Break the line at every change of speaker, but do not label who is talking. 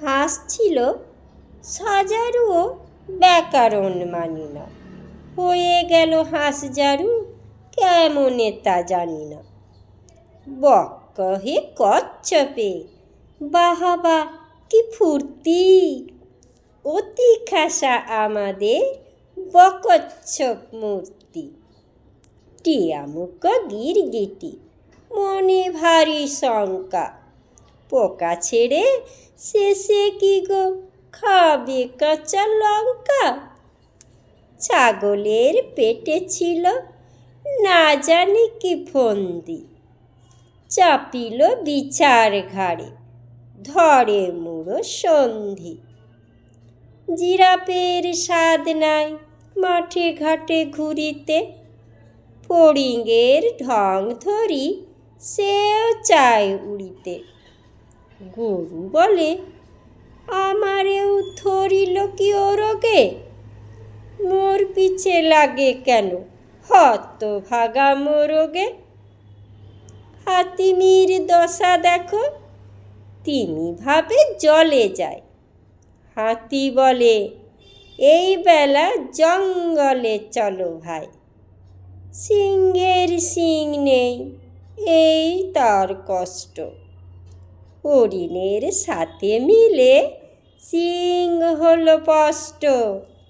হাঁস ছিল সাজারুও ব্যাকরণ মানি না। হয়ে গেল হাঁস জারু, কেমনে তা জানি না। বক কহে কচ্ছপে, বাহাবা কি ফুর্তি। অতি খাসা আমাদের বকচ্ছপ মূর্তি। টিয়ামুক গিরগিটি, মনে ভারী শঙ্কা। পোকা ছেড়ে শেষে কি গো? খাবে কাঁচা লঙ্কা? ছাগলের পেটে ছিল না জানি কি ফন্দি। চাপিল বিচার ঘাড়ে, ধরে মুড়ো সন্ধি। জিরাপের স্বাদ নাই মাঠে ঘাটে ঘুরিতে। ফড়িংয়ের ঢং ধরি সেও চায় উড়িতে। গরু বলে, আমারেও ধরিল কি ওরগে মোর পিছে লাগে কেন? হত ভাগা মোরগে হাতিমির দশা দেখো তিনি ভাবে জলে যায়। হাতি বলে, এই বেলা জঙ্গলে চলো ভাই। সিংহের সিং নেই, এই তার কষ্ট। হরিণের সাথে মিলে সিং হল স্পষ্ট।